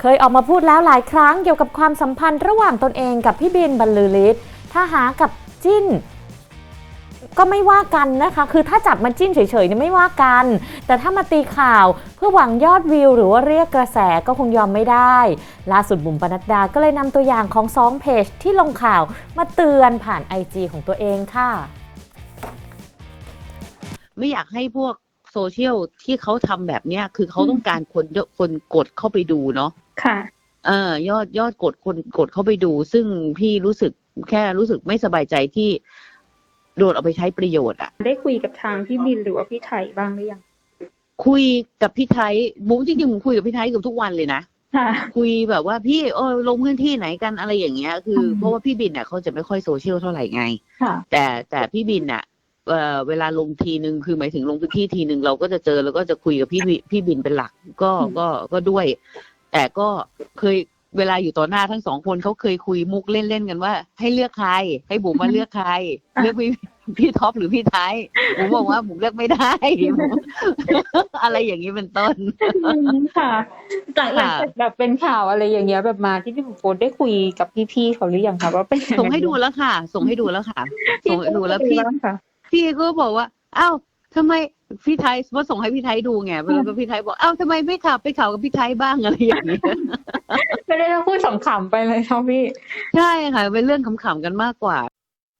เคยออกมาพูดแล้วหลายครั้งเกี่ยวกับความสัมพันธ์ระหว่างตนเองกับพี่บินบรรลือฤทธิ์ถ้าหากับจิ้น ก็ไม่ว่ากันนะคะ คือถ้าจับมาจิ้นเฉยๆเนี่ยไม่ว่ากัน แต่ถ้ามาตีข่าวเพื่อหวังยอดวิว หรือว่าเรียกกระแสก็คงยอมไม่ได้ ล่าสุดบุ๋มปนัดดาก็เลยนำตัวอย่างของสองเพจที่ลงข่าวมาเตือนผ่าน IG ของตัวเองค่ะ ไม่อยากให้พวก โซเชียลที่เขาทำแบบเนี้ย คือเขาต้องการคนเยอะคนกดเข้าไปดูเนาะค่ะ เออยอดยอดกดคนกดเข้าไปดู ซึ่งพี่รู้สึกแค่รู้สึกไม่สบายใจที่โดนเอาไปใช้ประโยชน์อะได้คุยกับทางพี่บินหรือว่าพี่ไทยบ้างหรือยังคุยกับพี่ไทยบุ้งจริงๆผมคุยกับพี่ไทยเกับทุกวันเลยนะค่ะ คุยแบบว่าพี่เออลงพื้นที่ไหนกันอะไรอย่างเงี้ย คืออม เพราะว่าพี่บินเนี่ยเขาจะไม่ค่อยโซเชียลเท่าไหร่ไง ค่ะ แต่แต่พี่บินน่ะ เอ่อเวลาลงทีนึงคือหมายถึงลงพื้นที่ทีนึงเราก็จะเจอแล้วก็จะคุยกับพี่บิพี่บินเป็นหลัก ก็อืมก็ก็ด้วย แต่ก็เคยเวลาอยู่ต่อหน้าทั้งสองคนเขาเคยคุยมุกเล่นๆกันว่า ให้เลือกใคร ให้บุ๋มมาเลือกใคร เลือกพี่พี่ท็อปหรือพี่ไทยบุ๋มบอกว่าบุ๋มเลือกไม่ได้บุ๋มอะไรอย่างนี้เป็นต้นค่ะหลังหลังค่ะจากแบบเป็นข่าวอะไรอย่างเงี้ยแบบมาที่พี่บุ๋มโฟนได้คุยกับพี่ๆเขาหรือยังคะว่าเป็นยังไงส่งให้ดูแล้วค่ะ ส่งให้ดูแล้วค่ะส่งให้ดูแล้วพี่ บ้างค่ะพี่ก็บอกว่าอ้าวทำไมพี่ไทยว่าส่งให้พี่ไทยดูไงแล้วก็พี่ไทยบอกอ้าวทำไมไม่ขับไปข่าวกับพี่ไทยบ้างอะไรอย่างเงี้ยไม่ได้ต้องพูดขำๆไปเลยเนาะพี่ ใช่ค่ะเป็นเรื่องขำๆกันมากกว่า